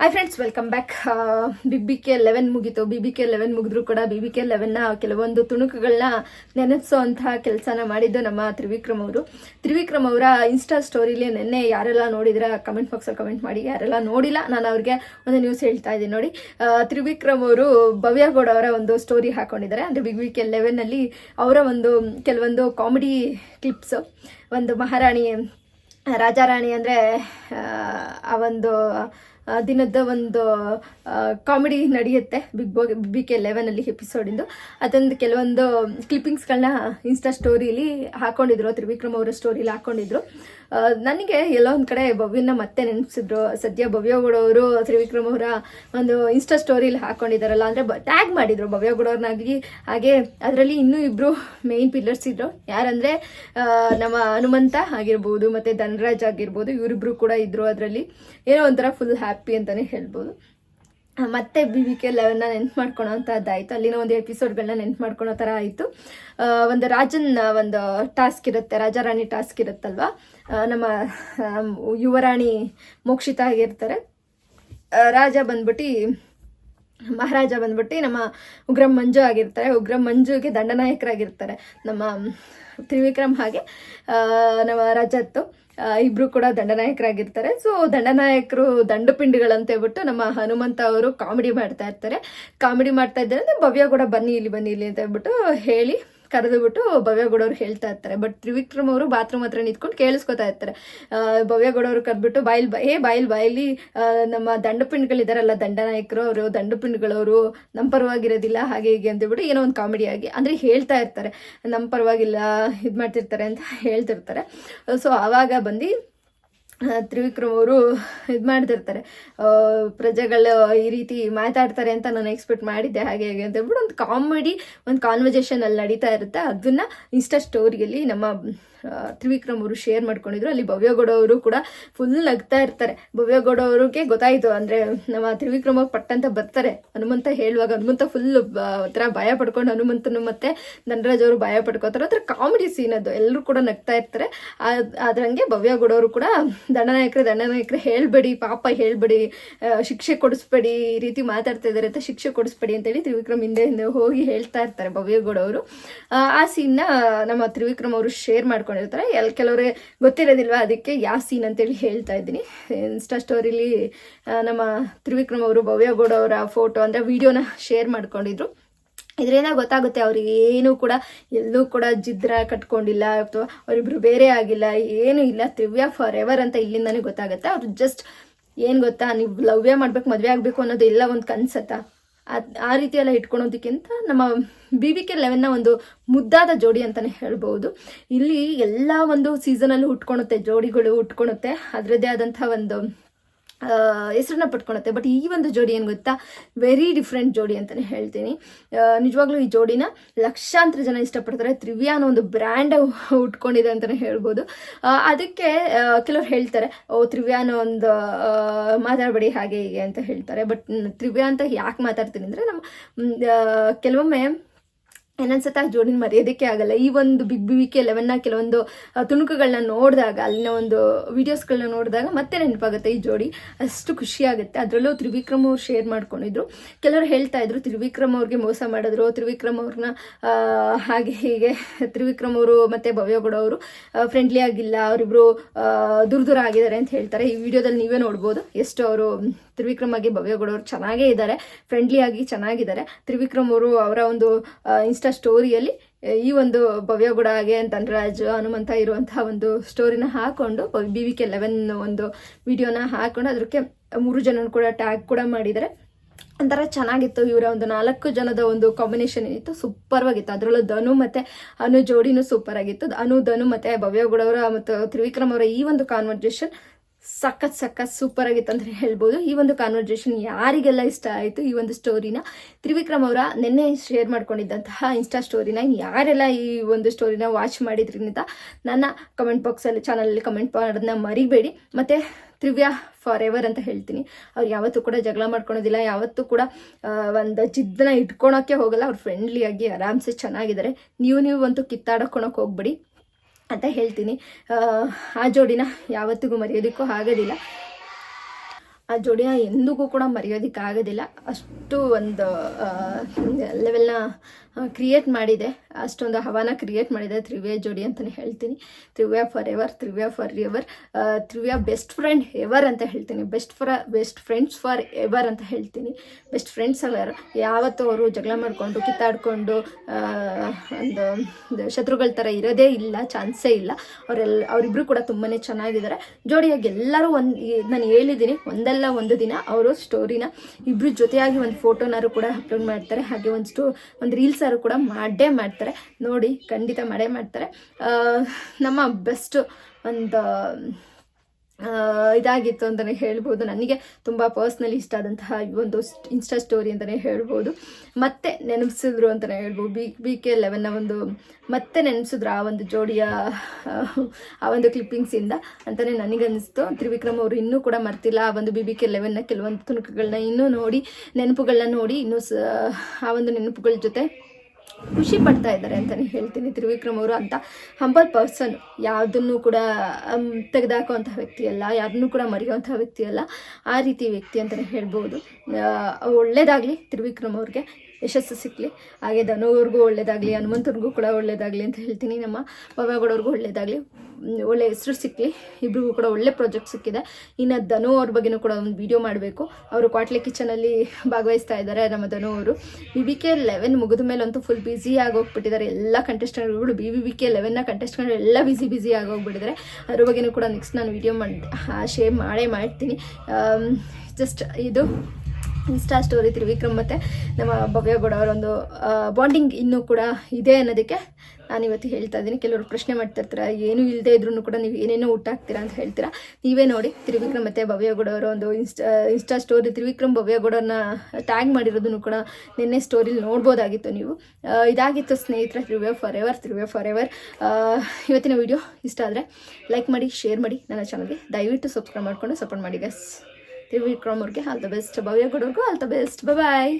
Hi friends welcome back B B K eleven ಮುಗಿತು. B B K eleven ಮುಗಿದ್ರು ಕೂಡ B B K ಲೆವೆನ್ನ ಕೆಲವೊಂದು ತುಣುಕುಗಳನ್ನ ನೆನಪಿಸೋಂತಹ ಕೆಲಸನ ಮಾಡಿದ್ದು ನಮ್ಮ ತ್ರಿವಿಕ್ರಮ್ ಅವರು. ತ್ರಿವಿಕ್ರಮ್ ಅವರ ಇನ್ಸ್ಟಾ ಸ್ಟೋರಿಲಿ ನಿನ್ನೆ ಯಾರೆಲ್ಲ ನೋಡಿದ್ರ ಕಮೆಂಟ್ ಬಾಕ್ಸಲ್ಲಿ ಕಮೆಂಟ್ ಮಾಡಿ ಯಾರೆಲ್ಲ ನೋಡಿಲ್ಲ ನಾನು ಅವ್ರಿಗೆ ಒಂದು ನ್ಯೂಸ್ ಹೇಳ್ತಾ ಇದ್ದೀನಿ ನೋಡಿ. ಆ, ತ್ರಿವಿಕ್ರಮ್ ಅವರು ಭವ್ಯಗೌಡ ಅವರ ಒಂದು ಸ್ಟೋರಿ ಹಾಕೊಂಡಿದ್ದಾರೆ. ಅಂದರೆ ಬಿ ಬಿ ಕೆ ಲೆವೆನ್ನಲ್ಲಿ ಅವರ ಒಂದು ಕೆಲವೊಂದು ಕಾಮಿಡಿ ಕ್ಲಿಪ್ಸು ಒಂದು ಮಹಾರಾಣಿ ರಾಜಾರಾಣಿ ಅಂದರೆ ಆ ಒಂದು ದಿನದ ಒಂದು ಕಾಮಿಡಿ ನಡೆಯುತ್ತೆ ಬಿಗ್ ಬೋ ಬಿ ಕೆ ಲೆವೆನಲ್ಲಿ ಎಪಿಸೋಡಿಂದು ಅದೊಂದು ಕೆಲವೊಂದು ಕ್ಲಿಪ್ಪಿಂಗ್ಸ್ಗಳನ್ನ ಇನ್ಸ್ಟಾ ಸ್ಟೋರಿಲಿ ಹಾಕೊಂಡಿದ್ರು, ತ್ರಿವಿಕ್ರಮ್ ಅವರ ಸ್ಟೋರಿಲಿ ಹಾಕೊಂಡಿದ್ರು. ನನಗೆ ಎಲ್ಲೋ ಒಂದು ಕಡೆ ಭವ್ಯನ ಮತ್ತೆ ನೆನಪಿಸಿದ್ರು. ಸದ್ಯ ಭವ್ಯಗೌಡ ಅವರು ತ್ರಿವಿಕ್ರಮ್ ಅವರ ಒಂದು ಇನ್ಸ್ಟಾ ಸ್ಟೋರಿಲಿ ಹಾಕೊಂಡಿದ್ದಾರಲ್ಲ ಅಂದರೆ ಟ್ಯಾಗ್ ಮಾಡಿದ್ರು ಭವ್ಯಗೌಡವ್ರನ್ನಾಗಿ ಹಾಗೆ ಅದರಲ್ಲಿ ಇನ್ನೂ ಇಬ್ಬರು ಮೇನ್ ಪಿಲ್ಲರ್ಸ್ ಇದ್ರು. ಯಾರಂದರೆ ನಮ್ಮ ಹನುಮಂತ ಆಗಿರ್ಬೋದು, ಮತ್ತು ಧನರಾಜ್ ಆಗಿರ್ಬೋದು ಇವರಿಬ್ಬರು ಕೂಡ ಇದ್ದರು ಅದರಲ್ಲಿ. ಏನೋ ಒಂಥರ ಫುಲ್ ಹ್ಯಾಪಿ ಅಂತಲೇ ಹೇಳ್ಬೋದು. ಆ, ಮತ್ತೆ ಬಿ ವಿ ಕೆ ಲೆವೆನ್ನ ನೆನ್ಪು ಮಾಡ್ಕೊಳೋ ಅಂಥದ್ದಾಯಿತು ಅಲ್ಲಿನ ಒಂದು ಎಪಿಸೋಡ್ಗಳನ್ನ ನೆನ್ಪು ಮಾಡ್ಕೊಳೋ ಥರ ಆಯಿತು. ಒಂದು ರಾಜನ್ ಒಂದು ಟಾಸ್ಕ್ ಇರುತ್ತೆ ರಾಜಾರಾಣಿ ಟಾಸ್ಕ್ ಇರುತ್ತಲ್ವ? ನಮ್ಮ ಯುವರಾಣಿ ಮೋಕ್ಷಿತ ಆಗಿರ್ತಾರೆ. ರಾಜ ಬಂದ್ಬಿಟ್ಟು ಮಹಾರಾಜ ಬಂದ್ಬಿಟ್ಟು ನಮ್ಮ ಉಗ್ರಂ ಮಂಜು ಆಗಿರ್ತಾರೆ. ಉಗ್ರಂ ಮಂಜುಗೆ ದಂಡನಾಯಕರಾಗಿರ್ತಾರೆ. ನಮ್ಮ ತ್ರಿವಿಕ್ರಮ್ ಹಾಗೆ ನಮ್ಮ ರಜತ್ತು ಇಬ್ರು ಕೂಡ ದಂಡನಾಯಕರಾಗಿರ್ತಾರೆ. ಸೊ ದಂಡನಾಯಕರು ದಂಡಪಿಂಡಿಗಳಂತ ಹೇಳ್ಬಿಟ್ಟು ನಮ್ಮ ಹನುಮಂತ ಅವರು ಕಾಮಿಡಿ ಮಾಡ್ತಾ ಇರ್ತಾರೆ. ಕಾಮಿಡಿ ಮಾಡ್ತಾ ಇದ್ದಾರೆ ಅಂದ್ರೆ ಭವ್ಯ ಕೂಡ ಬನ್ನಿ ಇಲ್ಲಿ ಬನ್ನಿ ಇಲ್ಲಿ ಅಂತ ಹೇಳ್ಬಿಟ್ಟು ಹೇಳಿ ಕರೆದು ಬಿಟ್ಟು ಭವ್ಯಗೌಡವ್ರು ಹೇಳ್ತಾ ಇರ್ತಾರೆ. ಬಟ್ ತ್ರಿವಿಕ್ರಮ್ ಅವರು ಬಾತ್ರೂಮ್ ಹತ್ರ ನಿಂತ್ಕೊಂಡು ಕೇಳಿಸ್ಕೊತಾ ಇರ್ತಾರೆ. ಭವ್ಯಗೌಡವ್ರು ಕರೆದ್ಬಿಟ್ಟು ಬಾಯಿಲ್ ಬ ಏ ಬಾಯಿಲ್ ಬಾಯಿಲಿ ಆ, ನಮ್ಮ ದಂಡಪಿಂಡ್ಗಳಿದಾರಲ್ಲ ದಂಡನಾಯಕರು ಅವರು ದಂಡಪಿಂಡ್ಗಳವರು ನಮ್ಮ ಪರವಾಗಿರೋದಿಲ್ಲ ಹಾಗೆ ಹೀಗೆ ಅಂತ ಹೇಳ್ಬಿಟ್ಟು ಏನೋ ಒಂದು ಕಾಮಿಡಿ ಆಗಿ ಅಂದರೆ ಹೇಳ್ತಾ ಇರ್ತಾರೆ. ನಮ್ಮ ಪರವಾಗಿಲ್ಲ ಇದು ಮಾಡ್ತಿರ್ತಾರೆ ಅಂತ ಹೇಳ್ತಿರ್ತಾರೆ. ಸೊ ಆವಾಗ ಬಂದು ತ್ರಿವಿಕ್ರಮ್ ಅವರು ಇದು ಮಾಡ್ತಿರ್ತಾರೆ. ಪ್ರಜೆಗಳು ಈ ರೀತಿ ಮಾತಾಡ್ತಾರೆ ಅಂತ ನಾನು ಎಕ್ಸ್ಪೆಕ್ಟ್ ಮಾಡಿದ್ದೆ ಹಾಗೆ ಹಾಗೆ ಅಂತ ಹೇಳ್ಬಿಟ್ಟು ಒಂದು ಕಾಮಿಡಿ ಒಂದು ಕಾನ್ವರ್ಜೇಷನ್ ಅಲ್ಲಿ ನಡೀತಾ ಇರುತ್ತೆ. ಅದನ್ನ ಇನ್ಸ್ಟಾ ಸ್ಟೋರಿಯಲ್ಲಿ ನಮ್ಮ ತ್ರಿವಿಕ್ರಮ್ ಅವರು ಶೇರ್ ಮಾಡ್ಕೊಂಡಿದ್ರು. ಅಲ್ಲಿ ಭವ್ಯಗೌಡ ಅವರು ಕೂಡ ಫುಲ್ ನಗ್ತಾ ಇರ್ತಾರೆ. ಭವ್ಯಗೌಡ ಅವ್ರಿಗೆ ಗೊತ್ತಾಯಿತು. ಅಂದ್ರೆ ನಮ್ಮ ತ್ರಿವಿಕ್ರಮ ಪಟ್ಟಂತ ಬರ್ತಾರೆ. ಹನುಮಂತ ಹೇಳುವಾಗ ಹನುಮಂತ ಫುಲ್ ಒಂಥರ ಭಯ ಪಡ್ಕೊಂಡು ಹನುಮಂತನು ಮತ್ತೆ ಧನರಾಜ್ ಅವರು ಭಯ ಪಡ್ಕೋತಾರೆ. ಒಂಥರ ಕಾಮಿಡಿ ಸೀನ್ ಅದು. ಎಲ್ಲರೂ ಕೂಡ ನಗ್ತಾ ಇರ್ತಾರೆ. ಅದ್ರಂಗೆ ಭವ್ಯಗೌಡ ಅವರು ಕೂಡ ದಂಡನಾಯಕರು ದಂಡನಾಯಕರು ಹೇಳ್ಬೇಡಿ ಪಾಪ ಹೇಳ್ಬೇಡಿ ಶಿಕ್ಷೆ ಕೊಡಿಸ್ಬೇಡಿ ಈ ರೀತಿ ಮಾತಾಡ್ತಾ ಇದ್ದಾರೆ ಅಂತ ಶಿಕ್ಷೆ ಕೊಡಿಸ್ಬೇಡಿ ಅಂತೇಳಿ ತ್ರಿವಿಕ್ರಮ್ ಹಿಂದೆ ಹಿಂದೆ ಹೋಗಿ ಹೇಳ್ತಾ ಇರ್ತಾರೆ ಭವ್ಯಗೌಡ ಅವರು. ಆ, ಸೀನ್ನ ನಮ್ಮ ತ್ರಿವಿಕ್ರಮ್ ಅವರು ಶೇರ್ ಮಾಡ್ಕೊಂಡಿರ್ತಾರೆ. ಎಲ್ಲಿ ಕೆಲವ್ರಿಗೆ ಗೊತ್ತಿರೋದಿಲ್ವಾ? ಅದಕ್ಕೆ ಯಾವ ಸೀನ್ ಅಂತೇಳಿ ಹೇಳ್ತಾ ಇದ್ದೀನಿ. ಇನ್ಸ್ಟಾ ಸ್ಟೋರಿಲಿ ನಮ್ಮ ತ್ರಿವಿಕ್ರಮ್ ಅವರು ಭವ್ಯಗೌಡ ಅವರ ಫೋಟೋ ಅಂದರೆ ವಿಡಿಯೋನ ಶೇರ್ ಮಾಡ್ಕೊಂಡಿದ್ರು. ಇದರಿಂದ ಗೊತ್ತಾಗುತ್ತೆ ಅವ್ರಿಗೆ ಏನೂ ಕೂಡ ಎಲ್ಲೂ ಕೂಡ ಜಿದ್ರ ಕಟ್ಕೊಂಡಿಲ್ಲ, ಅಥವಾ ಅವರಿಬ್ರು ಬೇರೆ ಆಗಿಲ್ಲ, ಏನೂ ಇಲ್ಲ. ತ್ರಿವ್ಯ ಫಾರ್ ಎವರ್ ಅಂತ ಇಲ್ಲಿಂದನೇ ಗೊತ್ತಾಗುತ್ತೆ. ಅವ್ರು ಜಸ್ಟ್ ಏನು ಗೊತ್ತಾ, ನೀವು ಲವ್ಯ ಮಾಡ್ಬೇಕು, ಮದುವೆ ಆಗಬೇಕು ಅನ್ನೋದು ಎಲ್ಲ ಒಂದು ಕನ್ಸತ್ತ ಆ ರೀತಿ ಎಲ್ಲ ಇಟ್ಕೊಳೋದಕ್ಕಿಂತ ನಮ್ಮ ಬಿ ವಿ ಕೆ ಲೆವೆನ್ನ ಒಂದು ಮುದ್ದಾದ ಜೋಡಿ ಅಂತಲೇ ಹೇಳ್ಬೋದು. ಇಲ್ಲಿ ಎಲ್ಲ ಒಂದು ಸೀಸನಲ್ಲೂ ಉಟ್ಕೊಳುತ್ತೆ ಜೋಡಿಗಳು ಉಟ್ಕೊಳುತ್ತೆ ಅದರದ್ದೇ ಆದಂಥ ಒಂದು ಹೆಸರನ್ನ ಪಟ್ಕೊಳತ್ತೆ. ಬಟ್ ಈ ಒಂದು ಜೋಡಿ ಏನು ಗೊತ್ತಾ? ವೆರಿ ಡಿಫ್ರೆಂಟ್ ಜೋಡಿ ಅಂತಲೇ ಹೇಳ್ತೀನಿ. ನಿಜವಾಗ್ಲೂ ಈ ಜೋಡಿನ ಲಕ್ಷಾಂತರ ಜನ ಇಷ್ಟಪಡ್ತಾರೆ. ತ್ರಿವ್ಯಾ ಅನ್ನೋ ಒಂದು ಬ್ರ್ಯಾಂಡ್ ಉಟ್ಕೊಂಡಿದೆ ಅಂತಲೇ ಹೇಳ್ಬೋದು. ಅದಕ್ಕೆ ಕೆಲವ್ರು ಹೇಳ್ತಾರೆ, ಓ ತ್ರಿವ್ಯಾ ಅನ್ನೋ ಒಂದು ಮಾತಾಡಬೇಡಿ ಹಾಗೆ ಹೀಗೆ ಅಂತ ಹೇಳ್ತಾರೆ. ಬಟ್ ತ್ರಿವ್ಯಾ ಅಂತ ಯಾಕೆ ಮಾತಾಡ್ತೀನಿ ಅಂದರೆ ನಮ್ಮ ಕೆಲವೊಮ್ಮೆ ಏನನ್ಸುತ್ತೆ ಆ ಜೋಡಿನ ಮರೆಯೋದಕ್ಕೆ ಆಗಲ್ಲ. ಈ ಒಂದು ಬಿಗ್ ಬಿ ಕೆ ಲೆವೆನ್ನ ಕೆಲವೊಂದು ತುಣುಕುಗಳನ್ನ ನೋಡಿದಾಗ, ಅಲ್ಲಿನ ಒಂದು ವಿಡಿಯೋಸ್ಗಳನ್ನ ನೋಡಿದಾಗ ಮತ್ತೆ ನೆನಪಾಗುತ್ತೆ ಈ ಜೋಡಿ. ಅಷ್ಟು ಖುಷಿ ಆಗುತ್ತೆ. ಅದರಲ್ಲೂ ತ್ರಿವಿಕ್ರಮ್ ಅವ್ರು ಶೇರ್ ಮಾಡ್ಕೊಂಡಿದ್ರು. ಕೆಲವರು ಹೇಳ್ತಾ ಇದ್ರು, ತ್ರಿವಿಕ್ರಮ್ ಅವ್ರಿಗೆ ಮೋಸ ಮಾಡಿದ್ರು. ತ್ರಿವಿಕ್ರಮ್ ಅವ್ರನ್ನ ಹಾಗೆ ಹೀಗೆ ತ್ರಿವಿಕ್ರಮ್ ಅವರು ಮತ್ತೆ ಭವ್ಯಗೌಡ ಅವರು ಫ್ರೆಂಡ್ಲಿ ಆಗಿಲ್ಲ. ಅವರಿಬ್ರು ದೂರ ದೂರ ಆಗಿದ್ದಾರೆ ಅಂತ ಹೇಳ್ತಾರೆ. ಈ ವಿಡಿಯೋದಲ್ಲಿ ನೀವೇ ನೋಡ್ಬೋದು ಎಷ್ಟು ಅವರು, ತ್ರಿವಿಕ್ರಮ್ ಆಗಿ ಭವ್ಯಗೌಡ ಅವರು ಚೆನ್ನಾಗೇ ಇದ್ದಾರೆ. ಫ್ರೆಂಡ್ಲಿ ಆಗಿ ಚೆನ್ನಾಗಿದ್ದಾರೆ. ತ್ರಿವಿಕ್ರಮ್ ಅವರು ಅವರ ಒಂದು ಇನ್ಸ್ಟಾ ಸ್ಟೋರಿಯಲ್ಲಿ ಈ ಒಂದು ಭವ್ಯಗುಡ ಹಾಗೆ ಧನರಾಜ್ ಹನುಮಂತ ಇರುವಂತಹ ಒಂದು ಸ್ಟೋರಿನ ಹಾಕೊಂಡು ಬಿ ವಿ ಕೆ ಲೆವೆನ್ ಒಂದು ವಿಡಿಯೋನ ಹಾಕೊಂಡು ಅದಕ್ಕೆ ಮೂರು ಜನ ಕೂಡ ಟ್ಯಾಗ್ ಕೂಡ ಮಾಡಿದ್ದಾರೆ. ಒಂಥರ ಚೆನ್ನಾಗಿತ್ತು, ಇವರ ಒಂದು ನಾಲ್ಕು ಜನದ ಒಂದು ಕಾಂಬಿನೇಷನ್ ಏನಿತ್ತು ಸೂಪರ್ ಆಗಿತ್ತು. ಅದರಲ್ಲೂ ಧನು ಮತ್ತೆ ಅನು ಜೋಡಿನೂ ಸೂಪರ್ ಆಗಿತ್ತು. ಅನು, ಧನು ಮತ್ತೆ ಭವ್ಯಗುಡವರ ಮತ್ತು ತ್ರಿವಿಕ್ರಮ್ ಅವರ ಈ ಒಂದು ಕಾನ್ವರ್ಜೇಷನ್ ಸಖತ್ ಸಖತ್ ಸೂಪರ್ ಆಗಿತ್ತು ಅಂತ ಹೇಳ್ಬೋದು. ಈ ಒಂದು ಕಾನ್ವರ್ಜೇಷನ್ ಯಾರಿಗೆಲ್ಲ ಇಷ್ಟ ಆಯಿತು ಈ ಒಂದು ಸ್ಟೋರಿನ ತ್ರಿವಿಕ್ರಮ್ ಅವರ ನಿನ್ನೆ ಶೇರ್ ಮಾಡ್ಕೊಂಡಿದ್ದಂತಹ ಇನ್ಸ್ಟಾ ಸ್ಟೋರಿನ ಯಾರೆಲ್ಲ ಈ ಒಂದು ಸ್ಟೋರಿನ ವಾಚ್ ಮಾಡಿದ್ರಿಂದ ನನ್ನ ಕಮೆಂಟ್ ಬಾಕ್ಸಲ್ಲಿ ಚಾನಲಲ್ಲಿ ಕಮೆಂಟ್ ಮಾಡೋದನ್ನ ಮರಿಬೇಡಿ. ಮತ್ತು ತ್ರಿವ್ಯಾ ಫಾರ್ ಎವರ್ ಅಂತ ಹೇಳ್ತೀನಿ. ಅವ್ರು ಯಾವತ್ತೂ ಕೂಡ ಜಗಳ ಮಾಡ್ಕೊಳೋದಿಲ್ಲ, ಯಾವತ್ತೂ ಕೂಡ ಒಂದು ಜಿದ್ದನ್ನ ಇಟ್ಕೊಳಕ್ಕೆ ಹೋಗಲ್ಲ. ಅವ್ರು ಫ್ರೆಂಡ್ಲಿಯಾಗಿ ಆರಾಮ್ಸೆ ಚೆನ್ನಾಗಿದ್ದಾರೆ. ನೀವು ನೀವು ಅಂತೂ ಕಿತ್ತಾಡಕೊಳಕ್ಕೆ ಹೋಗ್ಬೇಡಿ. ಅಂತ ಹೇಳ್ತೀನಿ. ಆ, ಜೋಡಿನ ಯಾವತ್ತಿಗೂ ಮರೆಯೋದಕ್ಕೂ ಆಗೋದಿಲ್ಲ. ಆ ಜೋಡಿನ ಎಂದಿಗೂ ಕೂಡ ಮರೆಯೋದಕ್ಕಾಗೋದಿಲ್ಲ. ಅಷ್ಟು ಒಂದು ಲೆವೆಲ್ನ ಕ್ರಿಯೇಟ್ ಮಾಡಿದೆ. ಅಷ್ಟೊಂದು ಹವಾನ ಕ್ರಿಯೇಟ್ ಮಾಡಿದೆ ತ್ರಿವ್ಯ ಜೋಡಿ ಅಂತಲೇ ಹೇಳ್ತೀನಿ. Trivya forever Trivya forever Trivya best friend ever ಅಂತ ಹೇಳ್ತೀನಿ. Best for best friends forever ಅಂತ ಹೇಳ್ತೀನಿ. ಬೆಸ್ಟ್ ಫ್ರೆಂಡ್ಸ್ ಎವರ್ ಯಾವತ್ತೂ ಅವರು ಜಗಳ ಮಾಡಿಕೊಂಡು, ಕಿತ್ತಾಡಿಕೊಂಡು ಒಂದು ಒಂದು ಶತ್ರುಗಳ ಥರ ಇರೋದೇ ಇಲ್ಲ, ಚಾನ್ಸೇ ಇಲ್ಲ. ಅವರೆಲ್ಲ ಅವರಿಬ್ಬರು ಕೂಡ ತುಂಬಾ ಚೆನ್ನಾಗಿದ್ದಾರೆ. ಜೋಡಿಯಾಗಿ ಎಲ್ಲರೂ ಒಂದು ನಾನು ಹೇಳಿದ್ದೀನಿ, ಒಂದಲ್ಲ ಒಂದು ದಿನ ಅವರು ಸ್ಟೋರಿನ ಇಬ್ಬರು ಜೊತೆಯಾಗಿ ಒಂದು ಫೋಟೋನಾರು ಕೂಡ ಅಪ್ಲೋಡ್ ಮಾಡ್ತಾರೆ. ಹಾಗೆ ಒಂದು ಸ್ಟೋ ಒಂದು ರೀಲ್ಸಾರು ಕೂಡ ಮಾಡೇ ಮಾಡ್ತಾರೆ. ನೋಡಿ, ಖಂಡಿತ ಮಾಡೇ ಮಾಡ್ತಾರೆ. ನಮ್ಮ ಬೆಸ್ಟ್ ಒಂದು ಇದಾಗಿತ್ತು ಅಂತಲೇ ಹೇಳ್ಬೋದು. ನನಗೆ ತುಂಬ ಪರ್ಸ್ನಲಿ ಇಷ್ಟ ಆದಂತಹ ಒಂದು ಇನ್ಸ್ಟಾ ಸ್ಟೋರಿ ಅಂತಲೇ ಹೇಳ್ಬೋದು. ಮತ್ತೆ ನೆನಪಿಸಿದ್ರು ಅಂತಲೇ ಹೇಳ್ಬೋದು. ಬಿ ಬಿ ಕೆ ಲೆವೆನ್ನ ಒಂದು ಮತ್ತೆ ನೆನೆಸಿದ್ರು ಆ ಒಂದು ಜೋಡಿಯ ಆ, ಒಂದು ಕ್ಲಿಪ್ಪಿಂಗ್ಸಿಂದ ಅಂತಲೇ ನನಗನ್ನಿಸ್ತು. ತ್ರಿವಿಕ್ರಮ್ ಅವರು ಇನ್ನೂ ಕೂಡ ಮರ್ತಿಲ್ಲ ಆ ಒಂದು ಬಿ ಬಿ ಕೆ ಲೆವೆನ್ನ ಕೆಲವೊಂದು ತುಣುಕುಗಳನ್ನ ಇನ್ನೂ ನೋಡಿ ನೆನಪುಗಳನ್ನ ನೋಡಿ ಇನ್ನೂ ಆ ಒಂದು ನೆನಪುಗಳ ಜೊತೆ ಖುಷಿ ಪಡ್ತಾ ಇದ್ದಾರೆ ಅಂತಲೇ ಹೇಳ್ತೀನಿ. ತ್ರಿವಿಕ್ರಮ್ ಅವರು ಅಂತ ಹಂಬಲ್ ಪರ್ಸನ್ ಯಾವುದನ್ನು ಕೂಡ ತೆಗೆದಾಕುವಂತಹ ವ್ಯಕ್ತಿ ಅಲ್ಲ ಯಾರನ್ನೂ ಕೂಡ ಮರೆಯುವಂತಹ ವ್ಯಕ್ತಿ ಅಲ್ಲ, ಆ ರೀತಿ ವ್ಯಕ್ತಿ ಅಂತಲೇ ಹೇಳ್ಬೋದು. ಒಳ್ಳೇದಾಗಲಿ ತ್ರಿವಿಕ್ರಮ್ ಅವ್ರಿಗೆ. ಯಶಸ್ಸು ಸಿಕ್ಕಲಿ ಹಾಗೆ ಧನುವರ್ಗೂ ಒಳ್ಳೇದಾಗಲಿ ಹನುಮಂತನಿಗೂ ಕೂಡ ಒಳ್ಳೇದಾಗಲಿ ಅಂತ ಹೇಳ್ತೀನಿ. ನಮ್ಮ ಪವ್ಯಗೌಡವ್ರಿಗೂ ಒಳ್ಳೇದಾಗಲಿ ಒಳ್ಳೆ ಹೆಸರು ಸಿಕ್ಕಲಿ ಇಬ್ರಿಗೂ ಕೂಡ ಒಳ್ಳೆ ಪ್ರಾಜೆಕ್ಟ್ ಸಿಕ್ಕಿದೆ. ಇನ್ನು ಧನು ಅವ್ರ ಬಗ್ಗೆನೂ ಕೂಡ ಒಂದು ವಿಡಿಯೋ ಮಾಡಬೇಕು. ಅವರು ಕ್ವಾಟ್ಲೆ ಕಿಚನಲ್ಲಿ ಭಾಗವಹಿಸ್ತಾ ಇದ್ದಾರೆ ನಮ್ಮ ಧನು ಅವರು. ಬಿ ಬಿ ಕೆ ಲೆವೆನ್ ಮುಗಿದ ಮೇಲಂತೂ ಫುಲ್ ಬ್ಯುಸಿ ಹೋಗ್ಬಿಟ್ಟಿದ್ದಾರೆ ಎಲ್ಲ ಕಂಟೆಸ್ಟೆಂಟ್ಗಳು ಬಿ ಬಿ ಕೆ ಲೆವೆನ್ನ ಕಂಟೆಸ್ಟ್ಗಳು ಎಲ್ಲ ಬ್ಯುಸಿ ಬ್ಯುಸಿ ಆಗೋಗ್ಬಿಟ್ಟಿದ್ದಾರೆ. ಅದ್ರ ಬಗ್ಗೆನೂ ಕೂಡ ನೆಕ್ಸ್ಟ್ ನಾನು ವಿಡಿಯೋ ಮಾಡಿ ಶೇರ್ ಮಾಡೇ ಮಾಡ್ತೀನಿ. ಜಸ್ಟ್ ಇದು. ಇನ್ಸ್ಟಾ ಸ್ಟೋರಿ ತ್ರಿವಿಕ್ರಮ್ ಮತ್ತು ನಮ್ಮ ಭವ್ಯಗೌಡ ಅವರೊಂದು ಬಾಂಡಿಂಗ್ ಇನ್ನೂ ಕೂಡ ಇದೆ ಅನ್ನೋದಕ್ಕೆ ನಾನು ಇವತ್ತು ಹೇಳ್ತಾ ಇದ್ದೀನಿ. ಕೆಲವರು ಪ್ರಶ್ನೆ ಮಾಡ್ತಾ ಇರ್ತಾರೆ, ಏನೂ ಇಲ್ಲದೆ ಇದ್ರೂ ಕೂಡ ನೀವು ಏನೇನೋ ಊಟ ಹಾಕ್ತೀರಾ ಅಂತ ಹೇಳ್ತೀರಾ, ನೀವೇ ನೋಡಿ ತ್ರಿವಿಕ್ರಮ್ ಮತ್ತು ಭವ್ಯಗೌಡ ಅವರ ಒಂದು ಇನ್ಸ್ಟಾ ಇನ್ಸ್ಟಾ ಸ್ಟೋರಿ ತ್ರಿವಿಕ್ರಮ್ ಭವ್ಯಗೌಡರನ್ನ ಟ್ಯಾಗ್ ಮಾಡಿರೋದನ್ನು ಕೂಡ ನಿನ್ನೆ ಸ್ಟೋರಿಲಿ ನೋಡ್ಬೋದಾಗಿತ್ತು ನೀವು. ಇದಾಗಿತ್ತು ಸ್ನೇಹಿತರ Trivya forever Trivya forever ಇವತ್ತಿನ ವಿಡಿಯೋ ಇಷ್ಟ ಆದರೆ ಲೈಕ್ ಮಾಡಿ ಶೇರ್ ಮಾಡಿ ನನ್ನ ಚಾನಲ್ಗೆ ದಯವಿಟ್ಟು ಸಬ್ಸ್ಕ್ರೈಬ್ ಮಾಡಿಕೊಂಡು ಸಪೋರ್ಟ್ ಮಾಡಿ ಗಸ್ ತ್ರಿವಿಕ್ರಮ್ ಅವ್ರಿಗೆ ಆಲ್ ದ ಬೆಸ್ಟ್ ಭವ್ಯ ಕೊಡೋರ್ಗೂ ಆಲ್ ದ ಬೆಸ್ಟ್ ಬಾಯ್